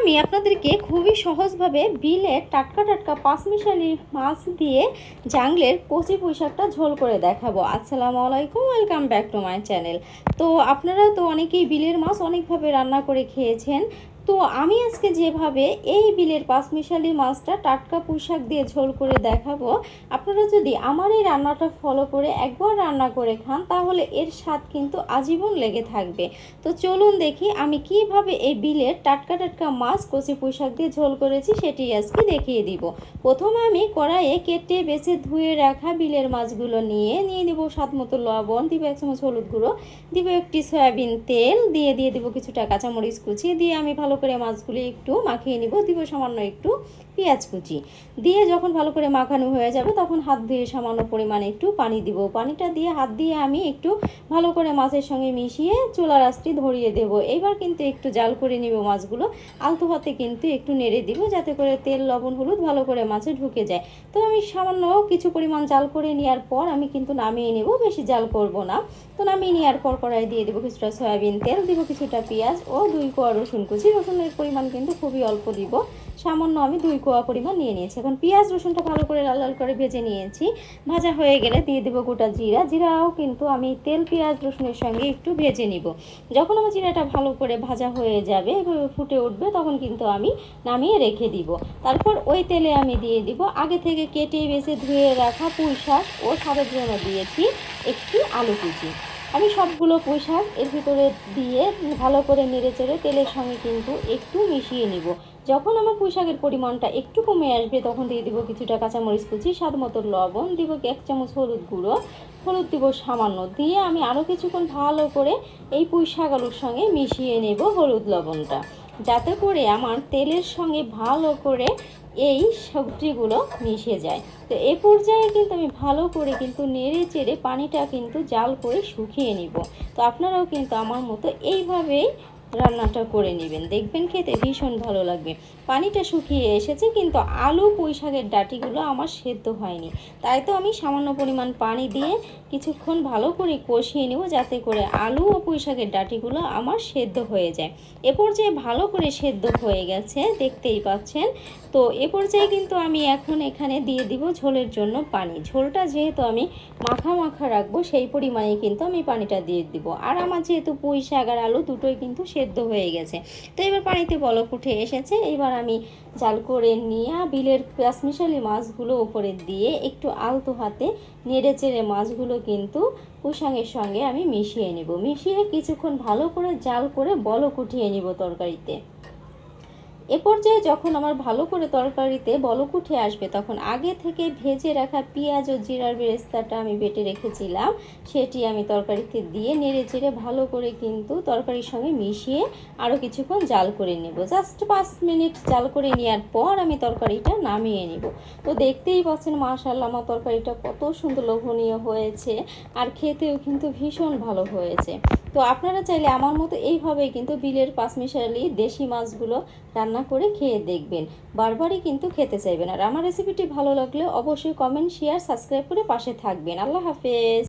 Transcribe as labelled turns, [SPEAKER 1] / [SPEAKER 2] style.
[SPEAKER 1] আমি আপনাদেরকে খুবই সহজভাবে বিলের টাটকা টাটকা পাঁচমিশালি মাছ দিয়ে জাংলের কচি পোশাকটা ঝোল করে দেখাবো। আসসালামু আলাইকুম, welcome back to my channel. তো আপনারা তো অনেকেই বিলের মাছ অনেকভাবে রান্না করে খেয়েছেন। তো আমি আজকে যেভাবে এই বিলের পাঁচমিশালি মাছটা টাটকা পুঁইশাক দিয়ে ঝোল করে দেখাবো, আপনারা যদি আমার এই রান্নাটা ফলো করে একবার রান্না করে খান, তাহলে এর স্বাদ কিন্তু আজীবন লেগে থাকবে। তো চলুন দেখি আমি কীভাবে এই বিলের টাটকা টাটকা মাছ কচি পুঁইশাক দিয়ে ঝোল করেছি, সেটি আজকে দেখিয়ে দিব। প্রথমে আমি কড়াইয়ে কেটে বেছে ধুয়ে রাখা বিলের মাছগুলো নিয়ে নিয়ে দিব স্বাদ মতো লবণ, দিব এক চামচ হলুদ গুঁড়ো, দিব একটি সয়াবিন তেল, দিয়ে দিয়ে দিব কিছুটা কাঁচামরিচ কুচি, দিয়ে আমি ভালো করে মাছগুলি একটু মাখিয়ে নিব। দিব সামান্য একটু পেঁয়াজ কুচি। দিয়ে যখন ভালো করে মাখানো হয়ে যাবে, তখন হাত দিয়ে সামান্য পরিমাণে একটু পানি দিব। পানিটা দিয়ে হাত দিয়ে আমি একটু ভালো করে মাছের সঙ্গে মিশিয়ে চুলা রাসটি ধরিয়ে দেব। এবার কিন্তু একটু জাল করে নিব মাছগুলো। আলতো হাতে কিন্তু একটু নেড়ে দিব, যাতে করে তেল, লবণ, হলুদ ভালো করে মাছে ঢুকে যায়। তো আমি সামান্য কিছু পরিমাণ জাল করে নেওয়ার পর আমি কিন্তু নামিয়ে নেব, বেশি জাল করব না। তো নামিয়ে নেওয়ার পর কড়াই দিয়ে দেবো কিছুটা সয়াবিন তেল, দিব কিছুটা পেঁয়াজ ও দুই কোয়া রসুন কুচি। রসুনের পরিমাণ কিন্তু খুবই অল্প দিব। সামান্য আমি দুই কোয়া পরিমাণ নিয়ে নিয়েছি। এখন পেঁয়াজ রসুনটা ভালো করে লাল লাল করে ভেজে নিয়েছি। ভাজা হয়ে গেলে দিয়ে দেবো গোটা জিরা। জিরাও কিন্তু আমি তেল পেঁয়াজ রসুনের সঙ্গে একটু ভেজে নিব। যখন আমার জিরাটা ভালো করে ভাজা হয়ে যাবে, এভাবে ফুটে উঠবে, তখন কিন্তু আমি নামিয়ে রেখে দিব। তারপর ওই তেলে আমি দিয়ে দিব আগে থেকে কেটে বেছে ধুয়ে রাখা পুঁই শাক ও স্বাদের জন্য দিয়েছি একটি আলু কুচি। আমি সবগুলো পুঁই শাক এর ভিতরে দিয়ে ভালো করে নেড়ে চেড়ে তেলের সঙ্গে কিন্তু একটু মিশিয়ে নিব। যখন আমার পুঁই শাকের পরিমাণটা একটু কমে আসবে, তখন দিয়ে দিব কিছুটা কাঁচামরিচ কুচি, স্বাদ মতো লবণ, দিব এক চামচ হলুদ গুঁড়ো। হলুদ দিব সামান্য, দিয়ে আমি আরও কিছুক্ষণ ভালো করে এই পুঁই আলুর সঙ্গে মিশিয়ে নেব হলুদ লবণটা। যাতে করে আমার তেলের সঙ্গে ভালো করে এই সবজিগুলো মিশে যায়। তো এ পর্যায়ে কিন্তু আমি ভালো করে কিন্তু নেড়ে চেড়ে পানিটা কিন্তু জাল করে শুকিয়ে নিব। তো আপনারাও কিন্তু আমার মতো এইভাবেই রান্নাটা করে নেবেন। দেখবেন খেতে ভীষণ ভালো লাগবে। পানিটা শুকিয়ে এসেছে, কিন্তু আলু, পুঁই শাকের ডাটিগুলো আমার সেদ্ধ হয়নি। তাই তো আমি সামান্য পরিমাণ পানি দিয়ে কিছুক্ষণ ভালো করে কষিয়ে নেব, যাতে করে আলু ও পুঁই শাকের ডাটিগুলো আমার সেদ্ধ হয়ে যায়। এ পর্যায়ে ভালো করে সেদ্ধ হয়ে গেছে, দেখতেই পাচ্ছেন। তো এ পর্যায়ে কিন্তু আমি এখন এখানে দিয়ে দিব ঝোলের জন্য পানি। ঝোলটা যেহেতু আমি মাখা মাখা রাখব, সেই পরিমাণে কিন্তু আমি পানিটা দিয়ে দিব। আর আমার যেহেতু পুঁই শাক আর আলু দুটোই কিন্তু সেদ্ধ হয়ে গেছে। তো এবার পানিতে বলক উঠে এসেছে। এবার আমি জাল করে নিয়ে বিলের পেঁয়াজমিশালি মাছগুলো উপরে দিয়ে একটু আলতো হাতে নেড়ে চেড়ে মাছগুলো কিন্তু কুসাঙের সঙ্গে আমি মিশিয়ে নেব। মিশিয়ে কিছুক্ষণ ভালো করে জাল করে বলক উঠিয়ে নিব তরকারিতে। এ পর্যায়ে যখন আমার ভালো করে তরকারিতে বলক উঠে আসবে, তখন আগে থেকে ভেজে রাখা পেঁয়াজ ও জিরার বেরেস্তাটা আমি বেটে রেখেছিলাম। সেটি আমি তরকারিতে দিয়ে নেড়ে চেড়ে ভালো করে কিন্তু তরকারির সঙ্গে মিশিয়ে আরও কিছুক্ষণ জাল করে নেব। জাস্ট পাঁচ মিনিট জাল করে নেওয়ার পর আমি তরকারিটা নামিয়ে নেব। তো দেখতেই পাচ্ছেন মাশাল্লাহ আমার তরকারিটা কত সুন্দর লোভনীয় হয়েছে আর খেতেও কিন্তু ভীষণ ভালো হয়েছে। তো আপনারা চাইলে আমার মতো এইভাবেই কিন্তু বিলের পাঁচমিশালি দেশি মাছগুলো রান্না করে খেয়ে দেখবেন। বারবারই কিন্তু খেতে চাইবেন। আর আমার রেসিপিটি ভালো লাগলে অবশ্যই কমেন্ট শেয়ার সাবস্ক্রাইব করে পাশে থাকবেন। আল্লাহ হাফেজ।